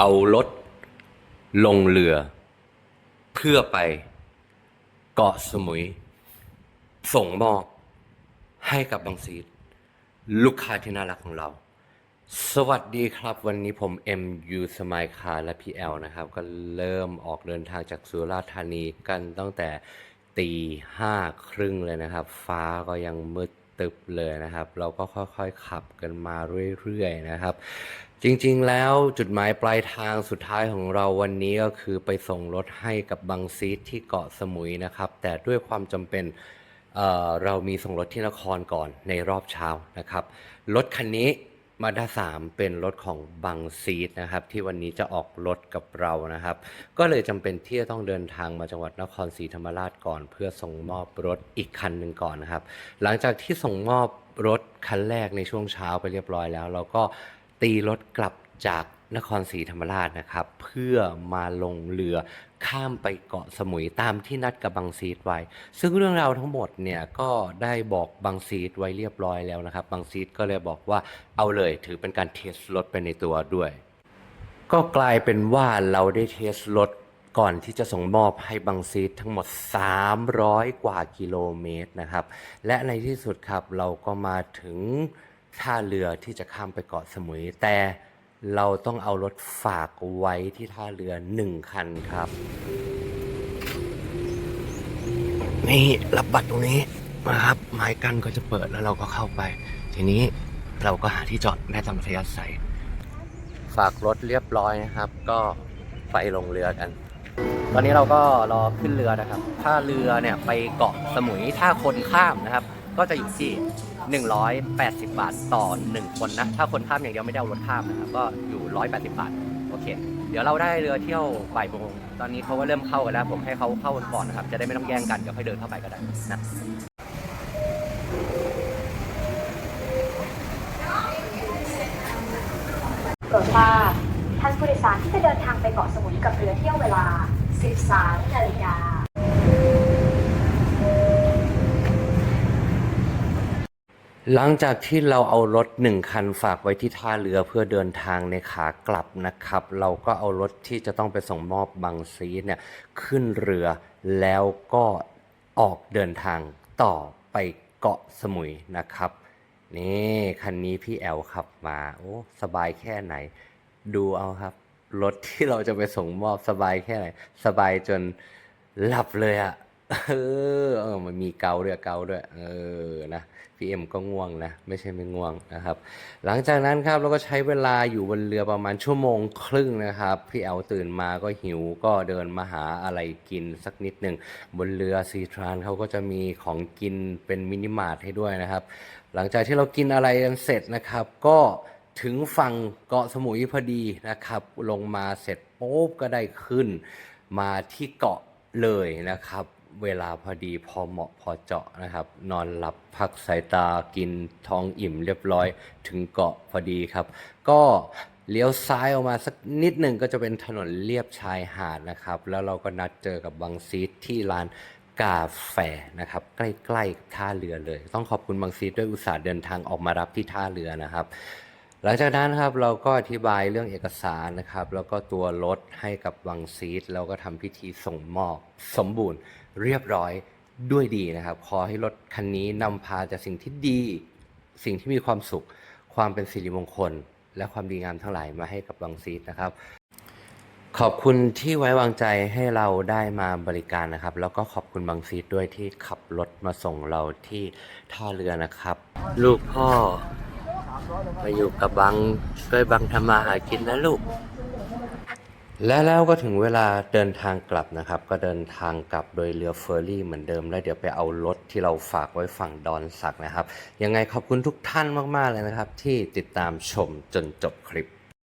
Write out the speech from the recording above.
เอารถลงเรือ เพื่อไปเกาะสมุย ส่งมอบให้กับบางซีดลูกค้าที่น่ารักของเรา สวัสดีครับ วันนี้ผม MU สมายคาและ PL นะครับ ก็เริ่มออกเดินทางจากสุราษฎร์ธานีกันตั้งแต่ตีห้าครึ่งเลยนะครับ ฟ้าก็ยังมืด ตึบเลยนะครับ เราก็ค่อยๆขับกันมาเรื่อยๆนะครับ จริงๆแล้วจุดหมายปลายทางสุดท้ายของเราวันนี้ก็คือไปส่งรถให้กับบางซีดที่เกาะสมุยนะครับ แต่ด้วยความจำเป็นเออเรามีส่งรถที่นครก่อนในรอบเช้านะครับรถคันนี้ มาด้าสามเป็นรถของบังซีดนะครับ ที่วันนี้จะออกรถกับเรานะครับ ก็เลยจำเป็นที่จะต้องเดินทางมาจังหวัดนครศรีธรรมราชก่อน เพื่อส่งมอบรถอีกคันหนึ่งก่อนนะครับ หลังจากที่ส่งมอบรถคันแรกในช่วงเช้าไปเรียบร้อยแล้ว เราก็ตีรถกลับจาก นครศรีธรรมราชนะครับ เพื่อมาลงเรือข้ามไปเกาะสมุยตามที่นัดกับบังซีดไว้ ซึ่งเรื่องราวทั้งหมดเนี่ยก็ได้บอกบังซีดไว้เรียบร้อยแล้วนะครับ บังซีดก็เลยบอกว่าเอาเลยถือเป็นการเทสรถไปในตัวด้วย ก็กลายเป็นว่าเราได้เทสรถก่อนที่จะส่งมอบให้บังซีดทั้งหมด 300 กว่ากิโลเมตรนะครับ และในที่สุดครับเราก็มาถึงท่าเรือที่จะข้ามไปเกาะสมุยแต่ เราต้องเอารถฝากไว้ที่ท่าเรือหนึ่งคันครับ นี่รับบัตรตรงนี้นะครับไม้กั้นก็จะเปิดแล้วเราก็เข้าไป ทีนี้เราก็หาที่จอดได้ตามอัธยาศัยฝากรถเรียบร้อยนะครับ ก็ไปลงเรือกัน ตอนนี้เราก็รอขึ้นเรือนะครับถ้าเรือเนี่ยไปเกาะสมุยถ้าคนข้ามนะครับ ก็จะอยู่ที่ 180 บาทต่อ 1 คนนะ ถ้าคนข้ามอย่างเดียวไม่ได้เอารถข้ามนะครับก็อยู่ 180 บาท โอเค เดี๋ยวเราได้เรือเที่ยวบ่ายโมงตอนนี้เขาก็เริ่มเข้ากันแล้ว ผมให้เขาเข้าก่อนนะครับ จะได้ไม่ต้องแย่งกัน เดี๋ยวค่อยเดินเข้าไปก็ได้นะโปรดทราบท่านผู้โดยสารที่จะเดินทางไปเกาะสมุยกับเรือเที่ยวเวลา 13นาฬิกา หลังจากที่เราเอารถหนึ่งคันฝากไว้ที่ท่าเรือเพื่อเดินทางในขากลับนะครับ เราก็เอารถที่จะต้องไปส่งมอบบังซีเนี่ยขึ้นเรือแล้วก็ออกเดินทางต่อไปเกาะสมุยนะครับ นี่คันนี้พี่แอลขับมา โอ้สบายแค่ไหน ดูเอาครับ รถที่เราจะไปส่งมอบสบายแค่ไหน สบายจนหลับเลยอะ่ะ เออเออมันมีเกาด้วยเกาด้วย เออนะพี่เอ็มก็ง่วงนะ ไม่ใช่ไม่ง่วงนะครับ หลังจากนั้นครับเราก็ใช้เวลาอยู่บนเรือประมาณชั่วโมงครึ่งนะครับ พี่แอลตื่นมาก็หิวก็เดินมาหาอะไรกินสักนิดหนึ่ง บนเรือซีทรานเขาก็จะมีของกินเป็นมินิมาร์ทให้ด้วยนะครับ หลังจากที่เรากินอะไรกันเสร็จนะครับ ก็ถึงฝั่งเกาะสมุยพอดีนะครับ ลงมาเสร็จปุ๊บก็ได้ขึ้น มาที่เกาะเลยนะครับ เวลาพอดีพอเหมาะพอเจาะนะครับ นอนหลับพักสายตากินท้องอิ่มเรียบร้อยถึงเกาะพอดีครับ ก็เลี้ยวซ้ายออกมาสักนิดหนึ่งก็จะเป็นถนนเลียบชายหาดนะครับ แล้วเราก็นัดเจอกับบังซีดที่ลานกาแฟนะครับ ใกล้ๆกับท่าเรือเลย ต้องขอบคุณบังซีดด้วยอุตส่าห์เดินทางออกมารับที่ท่าเรือนะครับ หลังจากนั้นครับเราก็อธิบายเรื่องเอกสารนะครับ แล้วก็ตัวรถให้กับวังซีดแล้วก็ทำพิธีส่งมอบสมบูรณ์เรียบร้อยด้วยดีนะครับ ขอให้รถคันนี้นำพาแต่สิ่งที่ดี สิ่งที่มีความสุข ความเป็นสิริมงคล และความดีงามทั้งหลายมาให้กับวังซีดนะครับ ขอบคุณที่ไว้วางใจให้เราได้มาบริการนะครับ แล้วก็ขอบคุณบางซีดด้วยที่ขับรถมาส่งเราที่ท่าเรือนะครับ ลูกพ่อ มาอยู่กับบังช่วยบังทำมาหากินนะลูก และแล้วก็ถึงเวลาเดินทางกลับนะครับ ก็เดินทางกลับโดยเรือเฟอร์รี่เหมือนเดิมแล้วเดี๋ยวไปเอารถที่เราฝากไว้ฝั่งดอนสักนะครับ ยังไงขอบคุณทุกท่านมากๆเลยนะครับ ที่ติดตามชมจนจบคลิป